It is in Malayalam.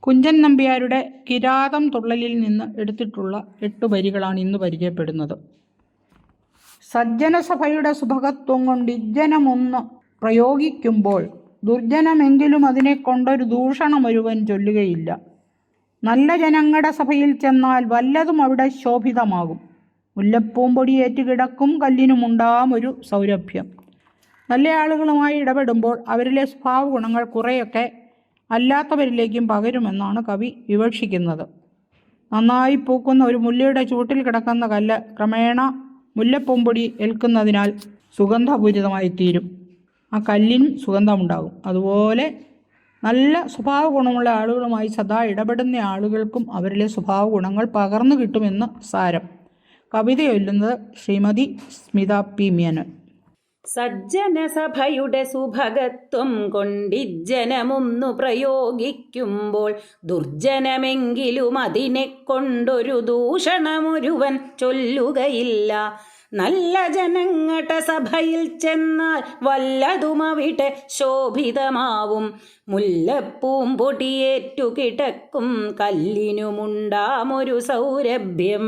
കുഞ്ചൻ നമ്പ്യാരുടെ കിരാതം തുള്ളലിൽ നിന്ന് എടുത്തിട്ടുള്ള എട്ട് വരികളാണ് ഇന്ന് പരിചയപ്പെടുന്നത്. സജ്ജനസഭയുടെ സുഭകത്വം കൊണ്ട് ഇജ്ജനമൊന്ന് പ്രയോഗിക്കുമ്പോൾ ദുർജനമെങ്കിലും അതിനെ കൊണ്ടൊരു ദൂഷണം ഒരുവൻ ചൊല്ലുകയില്ല. നല്ല ജനങ്ങളുടെ സഭയിൽ ചെന്നാൽ വല്ലതും അവിടെ ശോഭിതമാകും. മുല്ലപ്പൂമ്പൊടിയേറ്റ് കിടക്കും കല്ലിനുമുണ്ടാം ഒരു സൗരഭ്യം. നല്ല ആളുകളുമായി ഇടപെടുമ്പോൾ അവരിലെ സ്വഭാവ ഗുണങ്ങൾ കുറേയൊക്കെ അല്ലാത്തവരിലേക്കും പകരുമെന്നാണ് കവി വിവക്ഷിക്കുന്നത്. നന്നായി പൂക്കുന്ന ഒരു മുല്ലയുടെ ചൂട്ടിൽ കിടക്കുന്ന കല്ല് ക്രമേണ മുല്ലപ്പൊമ്പൊടി ഏൽക്കുന്നതിനാൽ സുഗന്ധപൂരിതമായി തീരും ആ കല്ലിനും സുഗന്ധമുണ്ടാകും. അതുപോലെ നല്ല സ്വഭാവ ഗുണമുള്ള ആളുകളുമായി സദാ ഇടപെടുന്ന ആളുകൾക്കും അവരിലെ സ്വഭാവ ഗുണങ്ങൾ പകർന്നു കിട്ടുമെന്ന് സാരം. കവിത ചൊല്ലുന്നത് ശ്രീമതി സ്മിത പി. മേനോൻ. സജ്ജനസഭയുടെ സുഭഗത്വം കൊണ്ടിജ്ജനമൊന്നു പ്രയോഗിക്കുമ്പോൾ ദുർജനമെങ്കിലും അതിനെ കൊണ്ടൊരു ദൂഷണമൊരുവൻ ചൊല്ലുകയില്ല. നല്ല ജനങ്ങട്ട സഭയിൽ ചെന്നാൽ വല്ലതും അവിടെ ശോഭിതമാവും. മുല്ലപ്പൂം പൊടിയേറ്റു കിടക്കും കല്ലിനുമുണ്ടാമൊരു സൗരഭ്യം.